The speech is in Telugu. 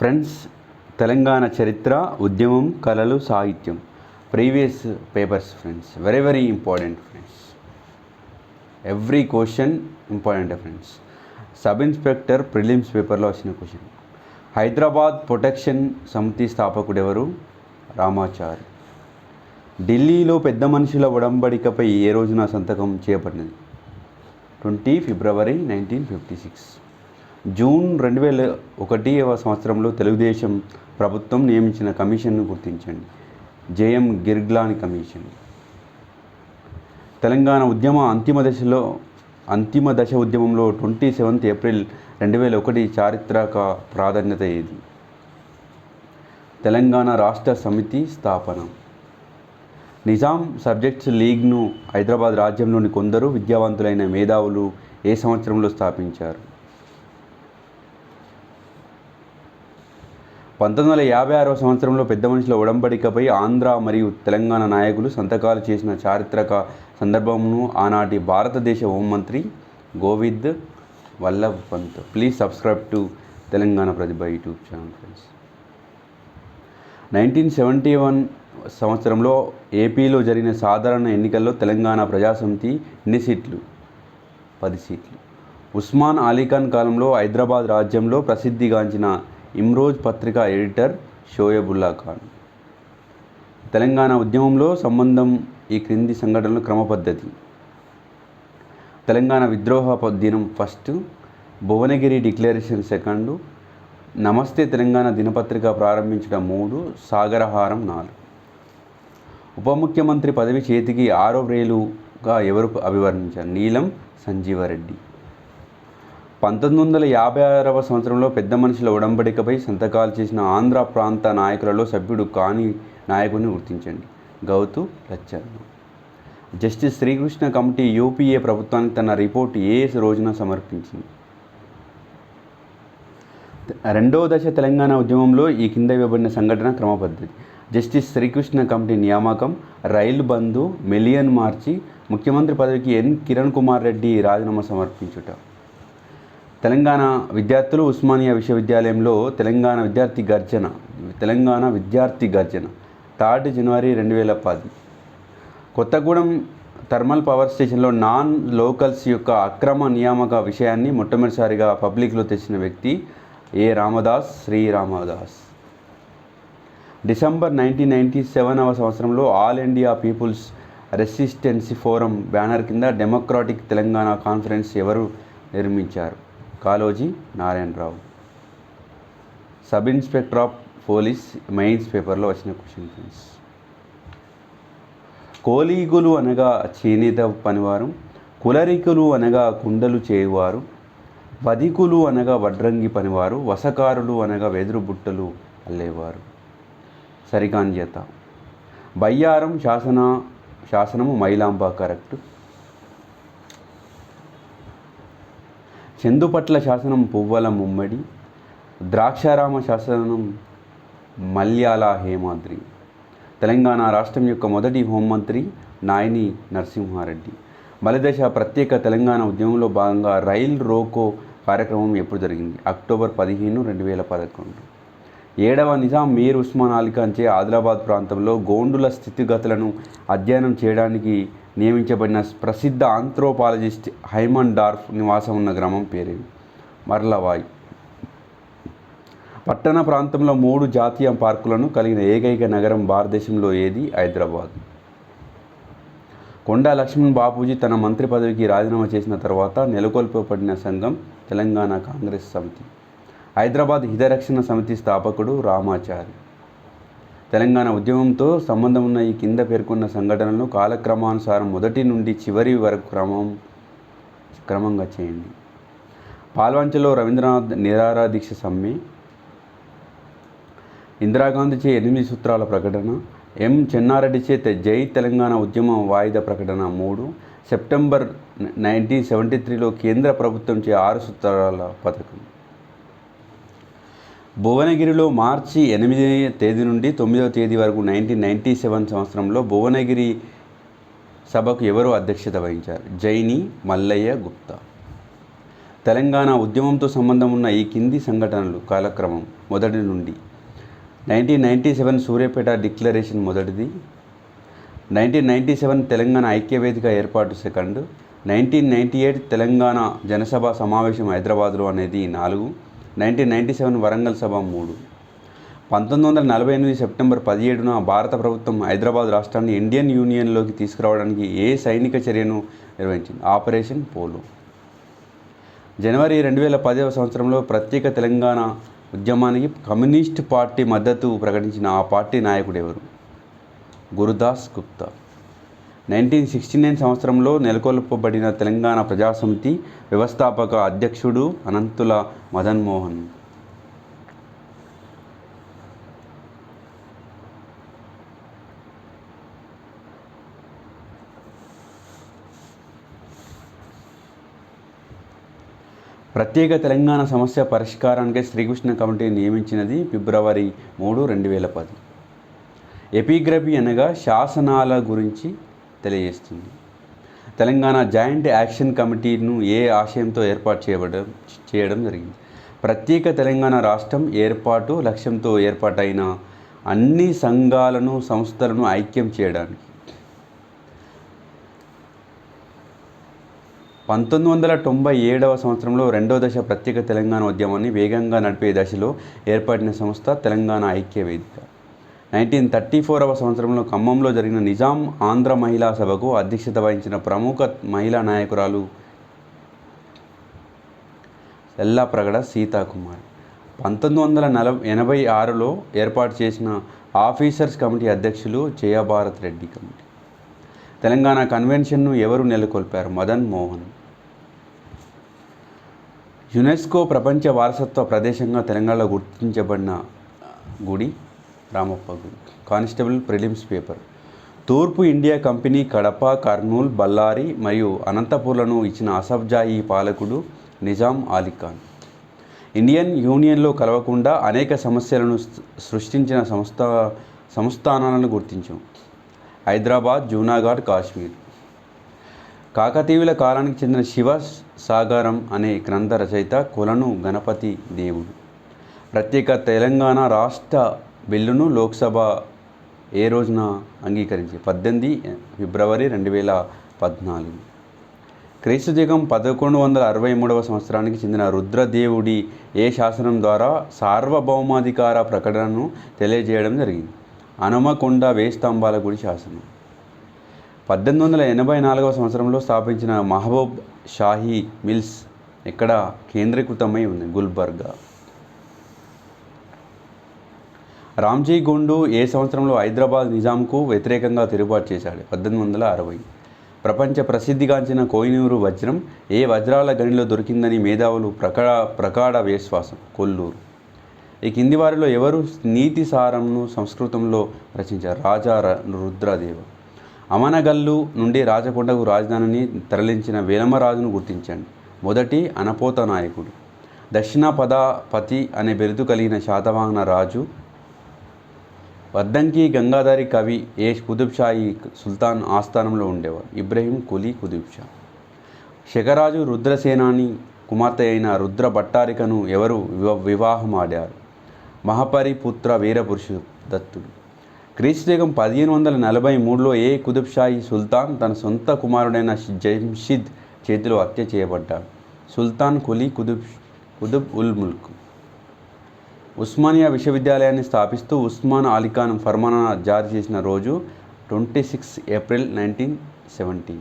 ఫ్రెండ్స్ తెలంగాణ చరిత్ర ఉద్యమం కళలు సాహిత్యం. Previous papers friends. Very very important friends. Every question important friends. Sub inspector prelims పేపర్లో వచ్చిన క్వశ్చన్ హైదరాబాద్ ప్రొటెక్షన్ సమితి స్థాపకుడు ఎవరు? రామాచారి. ఢిల్లీలో పెద్ద మనుషుల ఒడంబడికపై ఏ రోజున సంతకం చేయబడినది? Twenty February nineteen fifty six June రెండు వేల ఒకటివ సంవత్సరంలో తెలుగుదేశం ప్రభుత్వం నియమించిన కమిషన్ను గుర్తించండి. JM Girglani commission. తెలంగాణ ఉద్యమ అంతిమ దశలో అంతిమ దశ ఉద్యమంలో ట్వంటీ సెవెంత్ ఏప్రిల్ రెండు వేల ఒకటి చారిత్రక ప్రాధాన్యత ఏది? తెలంగాణ రాష్ట్ర సమితి స్థాపన. నిజాం సబ్జెక్ట్స్ లీగ్ను హైదరాబాద్ రాజ్యంలోని కొందరు విద్యావంతులైన మేధావులు ఏ సంవత్సరంలో స్థాపించారు? పంతొమ్మిది వందల యాభై ఆరవ సంవత్సరంలో పెద్ద మనుషుల ఒడంబడికపై ఆంధ్ర మరియు తెలంగాణ నాయకులు సంతకాలు చేసిన చారిత్రక సందర్భమును ఆనాటి భారతదేశ హోంమంత్రి Govind Vallabh Pant. Please subscribe to Telangana Pratibha YouTube channel friends nineteen seventy one సంవత్సరంలో ఏపీలో జరిగిన సాధారణ ఎన్నికల్లో తెలంగాణ ప్రజాసమితి ఎన్ని సీట్లు? పది సీట్లు. ఉస్మాన్ అలీఖాన్ కాలంలో హైదరాబాద్ రాజ్యంలో ప్రసిద్ధిగాంచిన ఇమ్రోజ్ పత్రిక ఎడిటర్ షోయబుల్లా ఖాన్. తెలంగాణ ఉద్యమంలో సంబంధం ఈ క్రింది సంఘటనలు క్రమపద్ధతి. తెలంగాణ విద్రోహ దినం ఫస్ట్ భువనగిరి డిక్లరేషన్ సెకండు నమస్తే తెలంగాణ దినపత్రిక ప్రారంభించడం మూడు సాగరహారం నాలుగు. ఉప ముఖ్యమంత్రి పదవి చేతికి ఆరో రేలుగా ఎవరు అభివర్ణించారు? నీలం సంజీవరెడ్డి. పంతొమ్మిది వందల యాభై ఆరవ సంవత్సరంలో పెద్ద మనుషుల ఉడంబడికపై సంతకాలు చేసిన ఆంధ్ర ప్రాంత నాయకులలో సభ్యుడు కాని నాయకుడిని గుర్తించండి. Gouthu Lachanna. Justice Srikrishna committee UPA ప్రభుత్వానికి తన రిపోర్ట్ ఏ రోజున సమర్పించింది? రెండవ దశ తెలంగాణ ఉద్యమంలో ఈ కింద ఇవ్వబడిన సంఘటన క్రమపద్ధతి. జస్టిస్ శ్రీకృష్ణ కమిటీ నియామకం రైలు బంధు మిలియన్ మార్చి ముఖ్యమంత్రి పదవికి ఎన్. కిరణ్ కుమార్ రెడ్డి రాజీనామా సమర్పించుట. తెలంగాణ విద్యార్థులు ఉస్మానియా విశ్వవిద్యాలయంలో తెలంగాణ విద్యార్థి గర్జన తెలంగాణ విద్యార్థి గర్జన థర్డ్ జనవరి రెండు వేల పది కొత్తగూడెం థర్మల్ పవర్ స్టేషన్లో నాన్ లోకల్స్ యొక్క అక్రమ నియామక విషయాన్ని మొట్టమొదటిసారిగా పబ్లిక్లో తెచ్చిన వ్యక్తి A Ramadas Shri Ramadas. December nineteen ninety సెవెనవ సంవత్సరంలో all India people's resistance forum banner కింద డెమోక్రాటిక్ తెలంగాణ కాన్ఫరెన్స్ ఎవరు నిర్మించారు? Kaloji Narayana Rao. Sub inspector of police mains పేపర్లో వచ్చిన క్వశ్చన్ ఫ్రెండ్స్. కోలీగులు అనగా చేనేత పనివారు కులరికులు అనగా కుండలు చేయువారు వదికులు అనగా వడ్రంగి పనివారు వసకారులు అనగా వెదురు బుట్టలు అల్లేవారు. సరికాంజత బయ్యారం శాసన శాసనము మైలాంబ కరెక్ట్. చందుపట్ల శాసనం పువ్వల ముమ్మడి ద్రాక్షారామ శాసనం మల్యాల హేమాద్రి తెలంగాణ రాష్ట్రం యొక్క మొదటి హోంమంత్రి నాయని నరసింహారెడ్డి. మలదశ ప్రత్యేక తెలంగాణ ఉద్యమంలో భాగంగా రైల్ రోకో కార్యక్రమం ఎప్పుడు జరిగింది? అక్టోబర్ పదిహేను రెండు వేల పదకొండు. ఏడవ నిజాం మీర్ ఉస్మాన్ అలీ ఖాన్చే ఆదిలాబాద్ ప్రాంతంలో గోండుల స్థితిగతులను అధ్యయనం చేయడానికి నియమించబడిన ప్రసిద్ధ ఆంథ్రోపాలజిస్ట్ హైమన్ డార్ఫ్ నివాసం ఉన్న గ్రామం పేరేమి? మర్లవాయ్. పట్టణ ప్రాంతంలో మూడు జాతీయ పార్కులను కలిగిన ఏకైక నగరం భారతదేశంలో ఏది? హైదరాబాద్. కొండా లక్ష్మణ్ బాపూజీ తన మంత్రి పదవికి రాజీనామా చేసిన తర్వాత నెలకొల్పబడిన సంఘం తెలంగాణ కాంగ్రెస్ సమితి. హైదరాబాద్ హితరక్షణ సమితి స్థాపకుడు రామాచారి. తెలంగాణ ఉద్యమంతో సంబంధం ఉన్న ఈ కింద పేర్కొన్న సంఘటనలను కాలక్రమానుసారం మొదటి నుండి చివరి వరకు క్రమం క్రమంగా చేయండి. పాల్వంచలో రవీంద్రనాథ్ నిరారాధీక్ష దీక్ష సమ్మె ఇందిరాగాంధీ చే ఎనిమిది సూత్రాల ప్రకటన ఎం చెన్నారెడ్డి చే జై తెలంగాణ ఉద్యమం వాయిదా ప్రకటన మూడు సెప్టెంబర్ నైన్టీన్ సెవెంటీ త్రీలో కేంద్ర ప్రభుత్వం చే ఆరు సూత్రాల పథకం. భువనగిరిలో మార్చి ఎనిమిదవ తేదీ నుండి తొమ్మిదవ తేదీ వరకు నైన్టీన్ నైంటీ సెవెన్ సంవత్సరంలో భువనగిరి సభకు ఎవరు అధ్యక్షత వహించారు? జైని మల్లయ్య గుప్తా. తెలంగాణ ఉద్యమంతో సంబంధం ఉన్న ఈ కింది సంఘటనలు కాలక్రమం మొదటి నుండి. Nineteen ninety seven Suryapet declaration మొదటిది. Nineteen ninety seven Telangana Aikya Vedika ఏర్పాటు second. Nineteen ninety eight Telangana Jana Sabha సమావేశం హైదరాబాద్లో అనేది నాలుగు. నైన్టీన్ నైంటీ సెవెన్ వరంగల్ సభ మూడు. పంతొమ్మిది వందల నలభై ఎనిమిది సెప్టెంబర్ పదిహేడున భారత ప్రభుత్వం హైదరాబాద్ రాష్ట్రాన్ని ఇండియన్ యూనియన్లోకి తీసుకురావడానికి ఏ సైనిక చర్యను నిర్వహించింది? Operation polo. జనవరి రెండు వేల పదవ సంవత్సరంలో ప్రత్యేక తెలంగాణ ఉద్యమానికి కమ్యూనిస్ట్ పార్టీ మద్దతు ప్రకటించిన ఆ పార్టీ నాయకుడు ఎవరు? Gurudas Gupta. Nineteen sixty nine సంవత్సరంలో నెలకొల్పబడిన తెలంగాణ ప్రజాసమితి వ్యవస్థాపక అధ్యక్షుడు అనంతుల మదన్ మోహన్. ప్రత్యేక తెలంగాణ సమస్య పరిష్కారానికి శ్రీకృష్ణ కమిటీ నియమించినది ఫిబ్రవరి మూడు రెండు వేల పది. ఎపిగ్రఫీ అనగా శాసనాల గురించి తెలియజేస్తుంది. తెలంగాణ జాయింట్ యాక్షన్ కమిటీను ఏ ఆశయంతో ఏర్పాటు చేయబడడం చేయడం జరిగింది. ప్రత్యేక తెలంగాణ రాష్ట్రం ఏర్పాటు లక్ష్యంతో ఏర్పాటైన అన్ని సంఘాలను సంస్థలను ఐక్యం చేయడానికి పంతొమ్మిది వందల తొంభై ఏడవ సంవత్సరంలో రెండవ దశ ప్రత్యేక తెలంగాణ ఉద్యమాన్ని వేగంగా నడిపే దశలో ఏర్పడిన సంస్థ తెలంగాణ ఐక్య వేదిక. నైన్టీన్ థర్టీ ఫోరవ సంవత్సరంలో ఖమ్మంలో జరిగిన నిజాం ఆంధ్ర మహిళా సభకు అధ్యక్షత వహించిన ప్రముఖ మహిళా నాయకురాలు ఎల్లాప్రగడ సీతాకుమార్. పంతొమ్మిది వందల నలభై ఎనభై ఆరులో ఏర్పాటు చేసిన ఆఫీసర్స్ కమిటీ అధ్యక్షులు జయభారత్ రెడ్డి కమిటీ. తెలంగాణ కన్వెన్షన్ను ఎవరు నెలకొల్పారు? మదన్ మోహన్. యునెస్కో ప్రపంచ వారసత్వ ప్రదేశంగా తెలంగాణలో గుర్తించబడిన గుడి రామప్ప కానిస్టేబుల్ ప్రిలిమ్స్ పేపర్. తూర్పు ఇండియా కంపెనీ కడప కర్నూల్ బళ్ళారి మరియు అనంతపూర్లను ఇచ్చిన అసబ్జాయి పాలకుడు నిజాం ఆలిఖాన్ ఇండియన్ యూనియన్లో కలవకుండా అనేక సమస్యలను సృష్టించిన సంస్థ సంస్థానాలను గుర్తించాం. హైదరాబాద్ జూనాగఢ్ కాశ్మీర్. కాకతీయుల కాలానికి చెందిన శివ సాగరం అనే గ్రంథ రచయిత కొలను గణపతి దేవుడు. ప్రత్యేక తెలంగాణ రాష్ట్ర బిల్లును లోక్సభ ఏ రోజున అంగీకరించి? పద్దెనిమిది ఫిబ్రవరి రెండు వేల పద్నాలుగు. క్రీస్తు యుగం పదకొండు వందల అరవై మూడవ సంవత్సరానికి చెందిన రుద్రదేవుడి ఏ శాసనం ద్వారా సార్వభౌమాధికార ప్రకటనను తెలియజేయడం జరిగింది. హనుమకొండ వేస్తంభాల గుడి శాసనం. పద్దెనిమిది వందల ఎనభై నాలుగవ సంవత్సరంలో స్థాపించిన మహబూబ్ షాహీ మిల్స్ ఇక్కడ కేంద్రీకృతమై ఉంది. గుల్బర్గా. రామ్జీ గుండు ఏ సంవత్సరంలో హైదరాబాద్ నిజాంకు వ్యతిరేకంగా తిరుగుబాటు చేశాడు? పద్దెనిమిది వందల అరవై. ప్రపంచ ప్రసిద్ధిగాంచిన కోయినూరు వజ్రం ఏ వజ్రాల గనిలో దొరికిందని మేధావులు ప్రకాడ ప్రకాడ విశ్వాసం? కొల్లూరు. ఈ కింది వారిలో ఎవరు నీతి సారంను సంస్కృతంలో రచించారు? రాజా రుద్రదేవ. అమనగల్లు నుండి రాజకొండకు రాజధానిని తరలించిన వేలమరాజును గుర్తించండి. మొదటి అనపోత నాయకుడు. దక్షిణ పదాపతి అనే బిరుదు కలిగిన శాతవాహన రాజు వద్దంకి గంగాధరి కవి ఏ కుతుబ్షాయి సుల్తాన్ ఆస్థానంలో ఉండేవారు? ఇబ్రహీం కులీ కుదుబ్షా. శఖరాజు శకరాజు రుద్రసేనాని కుమార్తె అయిన రుద్ర భట్టారికను ఎవరు వివ వివాహం ఆడారు మహాపరిపుత్ర వీరపురుషు దత్తుడు క్రీస్తుశకం పదిహేను వందల నలభై మూడులో ఏ కుతుబ్షాయి సుల్తాన్ తన సొంత కుమారుడైన జంషిద్ చేతిలో హత్య చేయబడ్డాడు? సుల్తాన్ కులీ కుతుబ్ కుతుబ్ ఉల్ ముల్క్. ఉస్మానియా విశ్వవిద్యాలయాన్ని స్థాపిస్తూ ఉస్మాన్ అలీఖాన్ ఫర్మానా జారీ చేసిన రోజు twenty six April nineteen seventy.